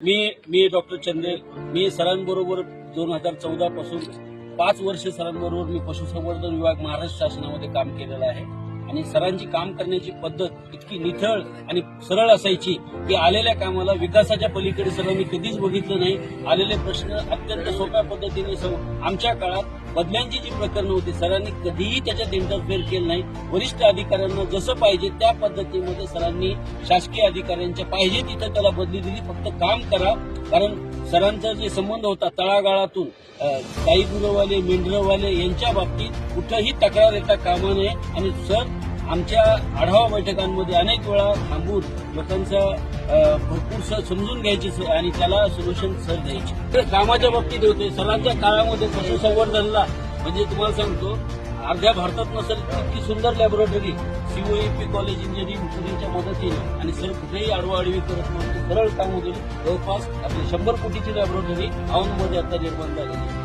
मी मी doctor चंदे मी सरांबरोबर दोन हजार चौदा पासून पाच वर्ष सरांबरोबर मी पशुसंवर्धन विभाग महाराष्ट्र शासनामध्ये काम केलेलं आहे. आणि सरांची काम करण्याची पद्धत इतकी निथळ आणि सरळ असायची की आलेल्या कामाला विकासाच्या पलीकडे सरांनी कधीच बघितलं नाही. आलेले प्रश्न अत्यंत सोप्या पद्धतीने आमच्या काळात बदल्यांची जी प्रकरणं होती सरांनी कधीही त्याच्यात इंटरफेअर केलं नाही. वरिष्ठ अधिकाऱ्यांना जसं पाहिजे त्या पद्धतीमध्ये सरांनी शासकीय अधिकाऱ्यांच्या पाहिजे तिथं त्याला बदली दिली. फक्त काम करा. कारण सरांचा जे संबंध होता तळागाळातून काही गुरुवाले मेंढरवाले यांच्या बाबतीत कुठंही तक्रार येता कामा नये. आणि सर आमच्या आढावा बैठकांमध्ये अनेक वेळा थांबून लोकांचा भरपूरसं भरपूर समजून घ्यायची स- आणि त्याला सोल्युशन सर द्यायची तर कामाच्या बाबतीत होते सरांच्या काळामध्ये पशुसंवर्धनला म्हणजे तुम्हाला सांगतो अर्ध्या भारतात नसेल इतकी सुंदर लॅबोरेटरी सीओईपी कॉलेज इंजिनिअरिंग पुणेच्या मदतीने आणि सर कुठेही आडवाआडवी करत नव्हते सरळ काम होते जवळपास आपली शंभर कोटीची लॅबोरेटरी औंधमध्ये आता निर्माण झालेली आहे.